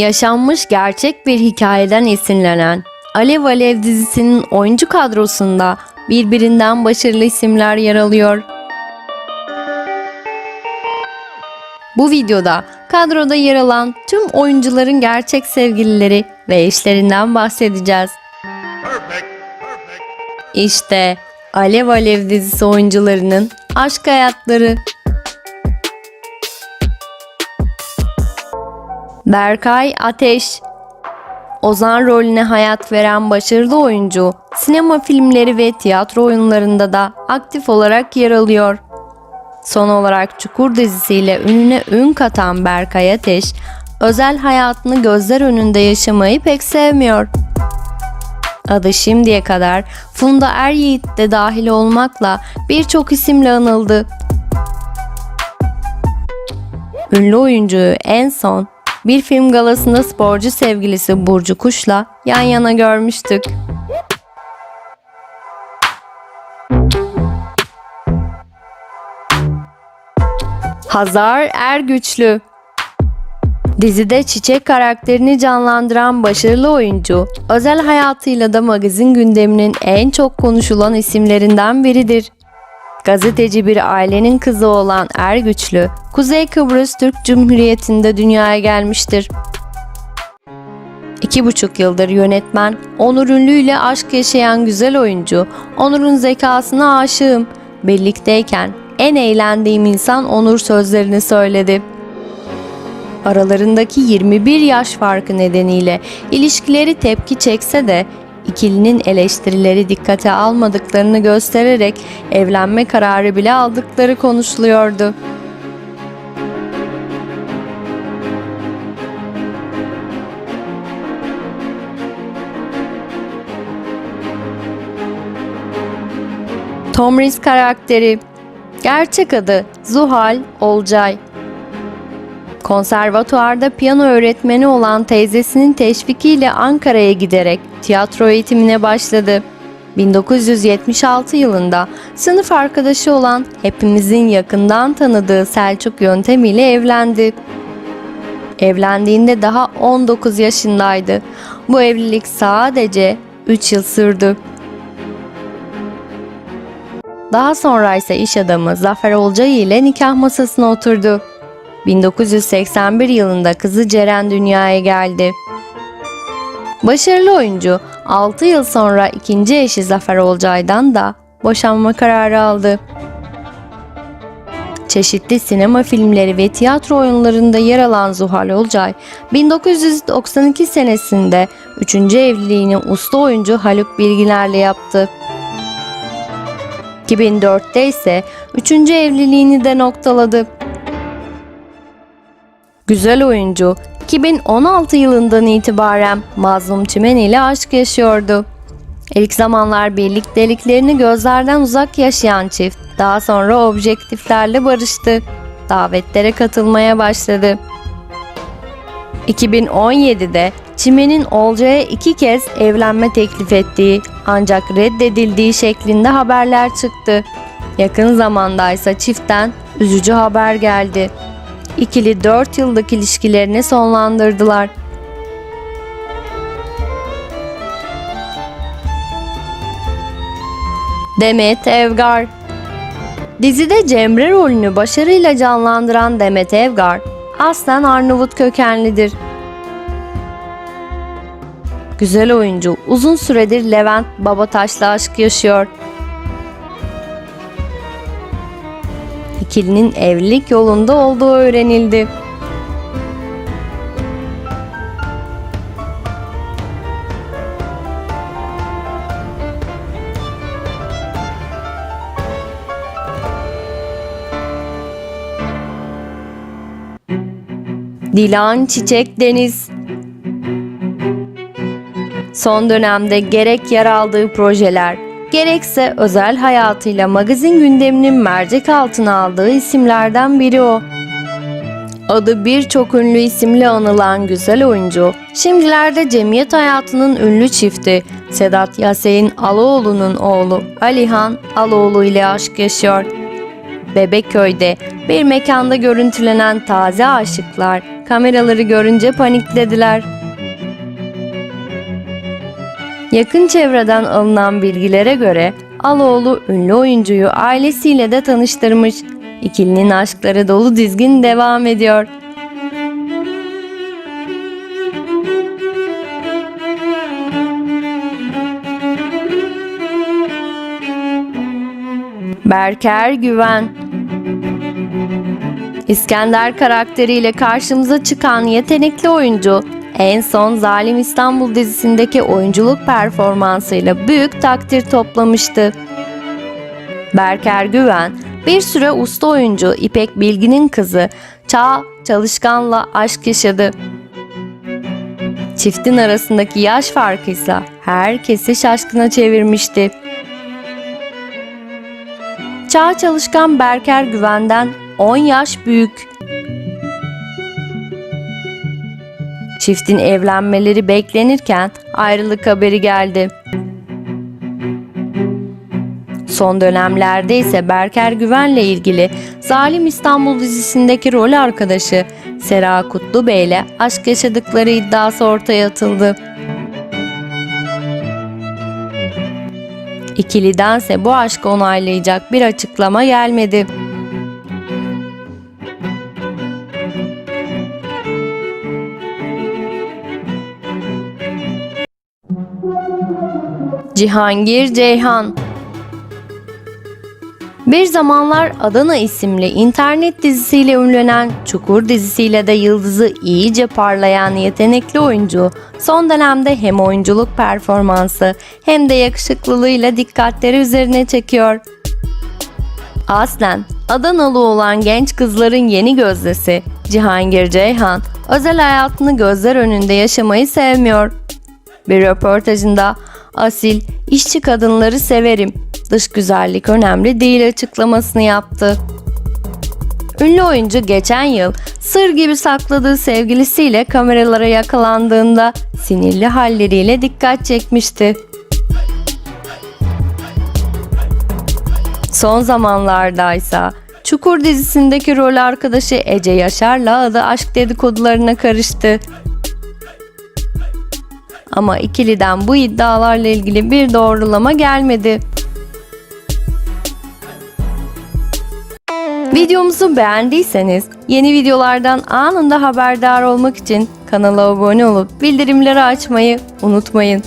Yaşanmış gerçek bir hikayeden esinlenen Alev Alev dizisinin oyuncu kadrosunda birbirinden başarılı isimler yer alıyor. Bu videoda kadroda yer alan tüm oyuncuların gerçek sevgilileri ve eşlerinden bahsedeceğiz. Perfect. Perfect. İşte Alev Alev dizisi oyuncularının aşk hayatları. Berkay Ateş Ozan rolüne hayat veren başarılı oyuncu, sinema filmleri ve tiyatro oyunlarında da aktif olarak yer alıyor. Son olarak Çukur dizisiyle ününe ün katan Berkay Ateş, özel hayatını gözler önünde yaşamayı pek sevmiyor. Adı şimdiye kadar Funda Eryiğit de dahil olmakla birçok isimle anıldı. Ünlü oyuncuyu en son bir film galasında sporcu sevgilisi Burcu Kuş'la yan yana görmüştük. Hazar Ergüçlü Dizide Çiçek karakterini canlandıran başarılı oyuncu, özel hayatıyla da magazin gündeminin en çok konuşulan isimlerinden biridir. Gazeteci bir ailenin kızı olan Ergüçlü, Kuzey Kıbrıs Türk Cumhuriyeti'nde dünyaya gelmiştir. İki buçuk yıldır yönetmen Onur Ünlü ile aşk yaşayan güzel oyuncu Onur'un zekasına aşığım. Birlikteyken en eğlendiğim insan Onur sözlerini söyledi. Aralarındaki 21 yaş farkı nedeniyle ilişkileri tepki çekse de ikilinin eleştirileri dikkate almadıklarını göstererek evlenme kararı bile aldıkları konuşuluyordu. Tomris karakteri Gerçek adı Zuhal Olcay Konservatuarda piyano öğretmeni olan teyzesinin teşvikiyle Ankara'ya giderek tiyatro eğitimine başladı. 1976 yılında sınıf arkadaşı olan hepimizin yakından tanıdığı Selçuk yöntemiyle evlendi. Evlendiğinde daha 19 yaşındaydı. Bu evlilik sadece 3 yıl sürdü. Daha sonra ise iş adamı Zafer Olcay ile nikah masasına oturdu. 1981 yılında kızı Ceren dünyaya geldi. Başarılı oyuncu 6 yıl sonra ikinci eşi Zafer Olcay'dan da boşanma kararı aldı. Çeşitli sinema filmleri ve tiyatro oyunlarında yer alan Zuhal Olcay, 1992 senesinde 3. evliliğini usta oyuncu Haluk Bilginer'le yaptı. 2004'te ise 3. evliliğini de noktaladı. Güzel oyuncu 2016 yılından itibaren Mazlum Çimen ile aşk yaşıyordu. İlk zamanlar birlikteliklerini gözlerden uzak yaşayan çift daha sonra objektiflerle barıştı. Davetlere katılmaya başladı. 2017'de Çimen'in Olcay'a iki kez evlenme teklif ettiği ancak reddedildiği şeklinde haberler çıktı. Yakın zamanda ise çiftten üzücü haber geldi. İkili 4 yıllık ilişkilerini sonlandırdılar. Demet Evgar Dizide Cemre rolünü başarıyla canlandıran Demet Evgar, aslen Arnavut kökenlidir. Güzel oyuncu uzun süredir Levent Babataş'la aşk yaşıyor. İkilinin evlilik yolunda olduğu öğrenildi. Dilan Çiçek Deniz Son dönemde gerek yer aldığı projeler, gerekse özel hayatıyla magazin gündeminin mercek altına aldığı isimlerden biri o. Adı birçok ünlü isimle anılan güzel oyuncu, şimdilerde cemiyet hayatının ünlü çifti Sedat Yasein Aloğlu'nun oğlu Alihan Aloğlu ile aşk yaşıyor. Bebekköy'de bir mekanda görüntülenen taze aşıklar kameraları görünce paniklediler. Yakın çevreden alınan bilgilere göre Aloğlu ünlü oyuncuyu ailesiyle de tanıştırmış. İkilinin aşkları dolu dizgin devam ediyor. Berker Güven İskender karakteriyle karşımıza çıkan yetenekli oyuncu en son Zalim İstanbul dizisindeki oyunculuk performansıyla büyük takdir toplamıştı. Berker Güven bir süre usta oyuncu İpek Bilgin'in kızı Çağ Çalışkan'la aşk yaşadı. Çiftin arasındaki yaş farkıysa herkesi şaşkına çevirmişti. Çağ Çalışkan Berker Güven'den 10 yaş büyük. Çiftin evlenmeleri beklenirken ayrılık haberi geldi. Son dönemlerde ise Berker Güven'le ilgili Zalim İstanbul dizisindeki rol arkadaşı Sera Kutlu Bey ile aşk yaşadıkları iddiası ortaya atıldı. İkilidense bu aşkı onaylayacak bir açıklama gelmedi. Cihangir Ceyhan bir zamanlar Adana isimli internet dizisiyle ünlenen Çukur dizisiyle de yıldızı iyice parlayan yetenekli oyuncu son dönemde hem oyunculuk performansı hem de yakışıklılığıyla dikkatleri üzerine çekiyor. Aslen Adanalı olan genç kızların yeni gözdesi Cihangir Ceyhan özel hayatını gözler önünde yaşamayı sevmiyor. Bir röportajında asil, işçi kadınları severim. Dış güzellik önemli değil açıklamasını yaptı. Ünlü oyuncu geçen yıl sır gibi sakladığı sevgilisiyle kameralara yakalandığında sinirli halleriyle dikkat çekmişti. Son zamanlardaysa Çukur dizisindeki rol arkadaşı Ece Yaşar'la adı aşk dedikodularına karıştı. Ama ikiliden bu iddialarla ilgili bir doğrulama gelmedi. Videomuzu beğendiyseniz yeni videolardan anında haberdar olmak için kanala abone olup bildirimleri açmayı unutmayın.